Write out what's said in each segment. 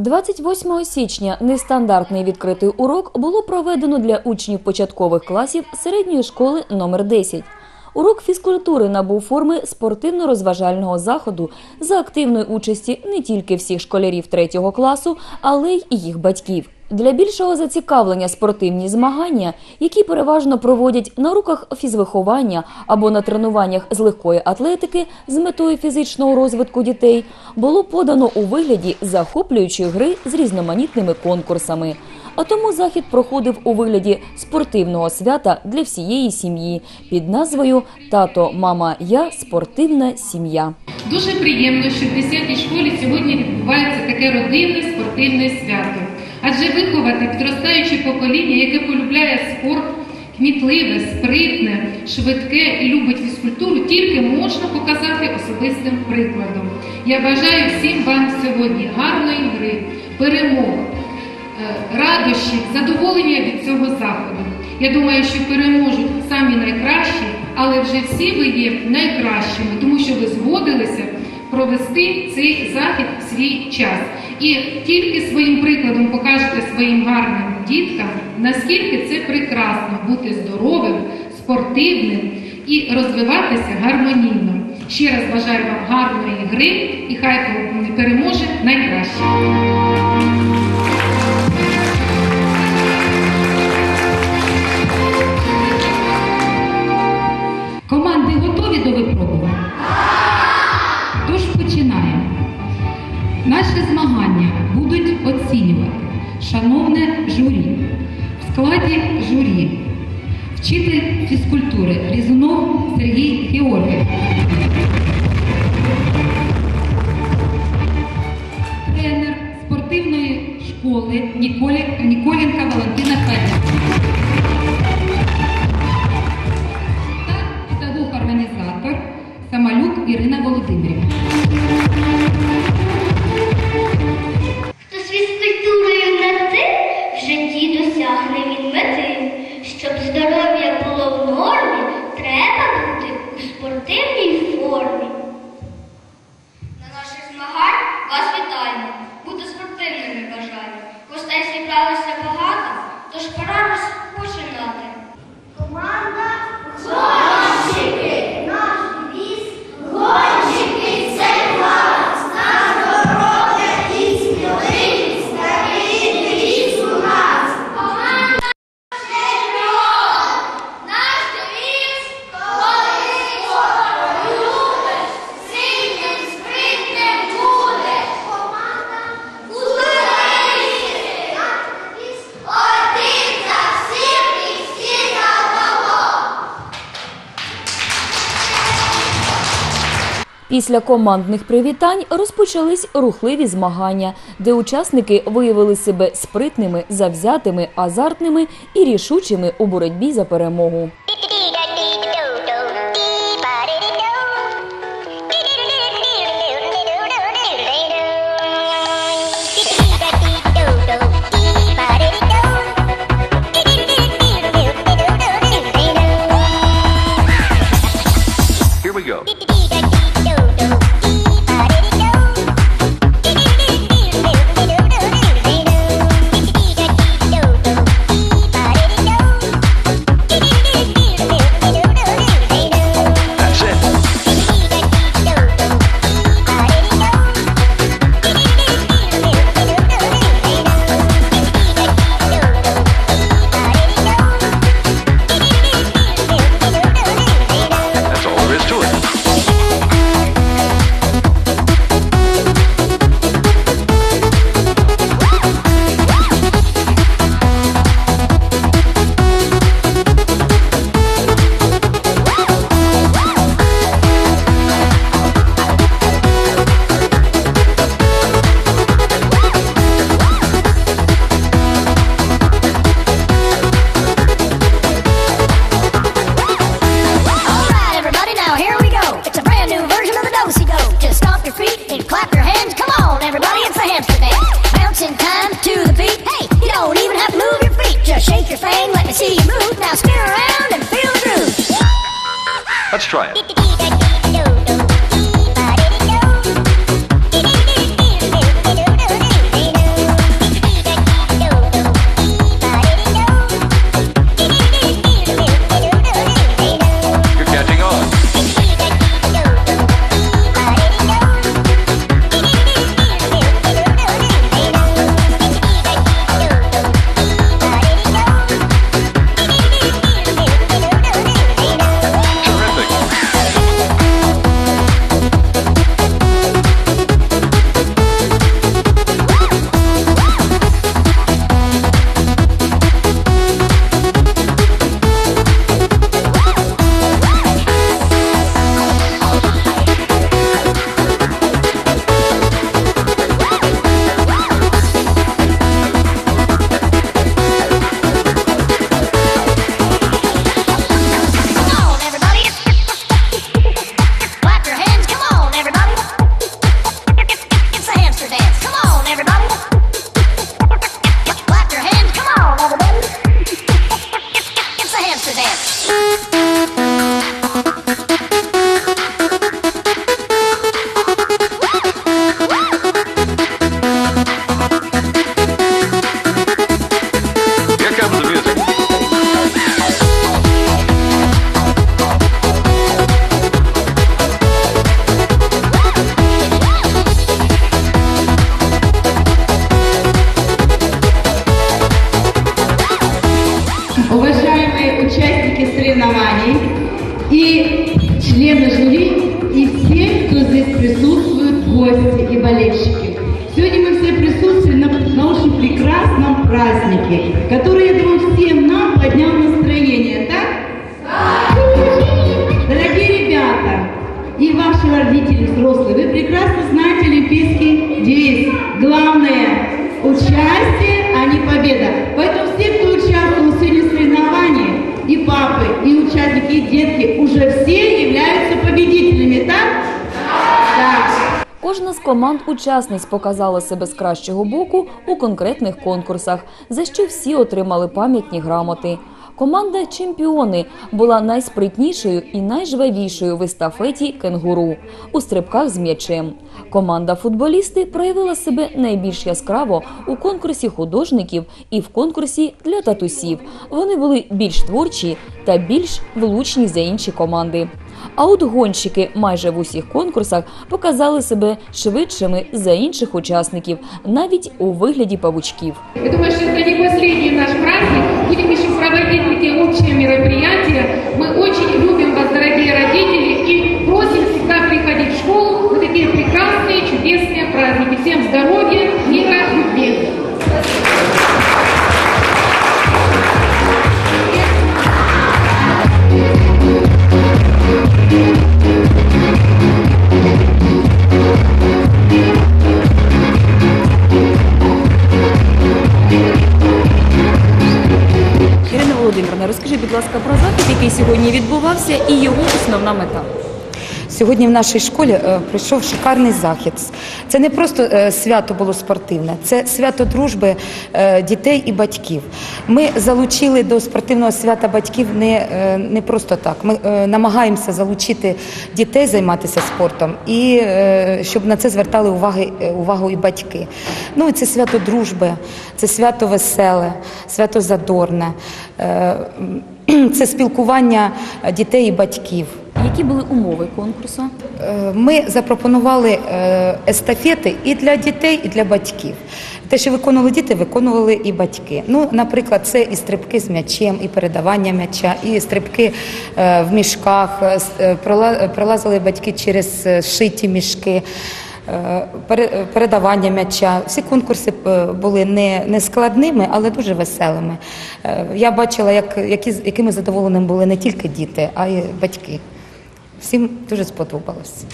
28 січня нестандартний відкритий урок було проведено для учнів початкових класів середньої школи номер 10. Урок фізкультури набув форми спортивно-розважального заходу за активної участі не тільки всіх школярів третього класу, але й їх батьків. Для більшого зацікавлення спортивні змагання, які переважно проводять на уроках фізвиховання або на тренуваннях з легкої атлетики з метою фізичного розвитку дітей, було подано у вигляді захоплюючої гри з різноманітними конкурсами. А тому захід проходив у вигляді спортивного свята для всієї сім'ї під назвою Тато, мама, я спортивна сім'я. Дуже приємно, що в 10-й школі сьогодні відбувається таке родинне спортивне свято. Адже виховати підростаюче покоління, яке полюбляє спорт, кмітливе, спритне, швидке і любить фізкультуру, тільки можна показати особистим прикладом. Я бажаю всім вам сьогодні гарної гри, перемог, е, радощів, задоволення від цього заходу. Я думаю, що переможуть самі найкращі, але вже всі ви є найкращими, тому що ви згодилися провести цей захід в свій час. І тільки своїм прикладом покажете своїм гарним діткам, наскільки це прекрасно бути здоровим, спортивним і розвиватися гармонійно. Ще раз бажаю вам гарної гри і хай переможе найкраще. Фізкультури Різунов Сергій Георгійович. Тренер спортивної школи Ніколі, Ніколінка Валентина Федорівна. та педагог-організатор Самалюк Ірина Володимирівна. Після командних привітань розпочались рухливі змагання, де учасники виявили себе спритними, завзятими, азартними і рішучими у боротьбі за перемогу. Here we go. Try it. Savannah. Прекрасном празднике, который, я думаю, всем нам поднял настроение, так? Дорогие ребята и ваши родители взрослые, вы прекрасно знаете олимпийский девиз. Главное – Кожна з команд учасниць показала себе з кращого боку у конкретних конкурсах, за що всі отримали пам'ятні грамоти. Команда Чемпіони була найспритнішою і найжвавішою в естафеті кенгуру у стрибках з м'ячем. Команда футболісти проявила себе найбільш яскраво у конкурсі художників і в конкурсі для татусів. Вони були більш творчі та більш влучні за інші команди. А от гонщики майже в усіх конкурсах показали себе швидшими за інших учасників, навіть у вигляді павучків. Я думаю, что это не последний наш праздник. Будем еще проводить такие общие мероприятия. Мы очень любим вас, дорогие родители, и просим всегда приходить в школу на такие прекрасные, чудесные праздники. Всем здоровья, Сьогодні відбувався, і його основна мета. Сьогодні в нашій школі е, пройшов шикарний захід. Це не просто е, свято було спортивне, це свято дружби е, дітей і батьків. Ми залучили до спортивного свята батьків не, не просто так. Ми намагаємося залучити дітей займатися спортом і щоб на це звертали уваги, увагу і батьки. Ну це свято дружби, це свято веселе, свято задорне, це спілкування дітей і батьків. Які були умови конкурсу? Е, Ми запропонували е, естафети і для дітей, і для батьків. Те, що виконували діти, виконували і батьки. Ну, наприклад, це і стрибки з м'ячем, і передавання м'яча, і стрибки е, в мішках. Пролазили батьки через шиті мішки. Пере- Передавання м'яча. Всі конкурси е, були не, не складними, але дуже веселими. Е, Я бачила, як, які, якими задоволеними були не тільки діти, а й батьки. Всім дуже сподобалось.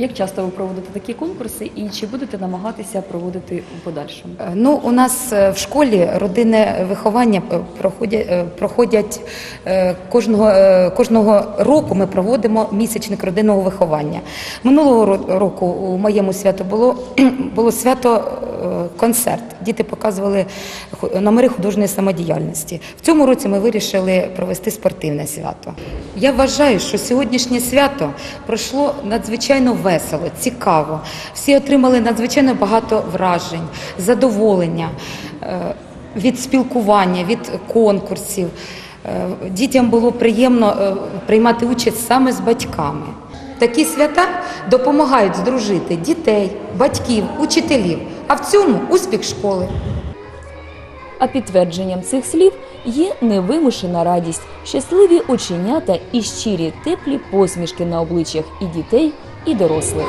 Як часто ви проводите такі конкурси, і чи будете намагатися проводити у подальшому? Е, Ну, у нас е, в школі родинне виховання е, проходять, проходять кожного, кожного року. Ми проводимо місячник родинного виховання. Минулого року у моєму свято було, було свято концерт. Діти показували номери художньої самодіяльності. В цьому році ми вирішили провести спортивне свято. Я вважаю, що сьогоднішнє свято пройшло надзвичайно весело, цікаво. Всі отримали надзвичайно багато вражень, задоволення е, від спілкування, від конкурсів. Е, Дітям було приємно е, приймати участь саме з батьками. Такі свята допомагають здружити дітей, батьків, учителів, а в цьому успіх школи. А підтвердженням цих слів є невимушена радість, щасливі оченята і щирі теплі посмішки на обличчях і дітей, і дорослих.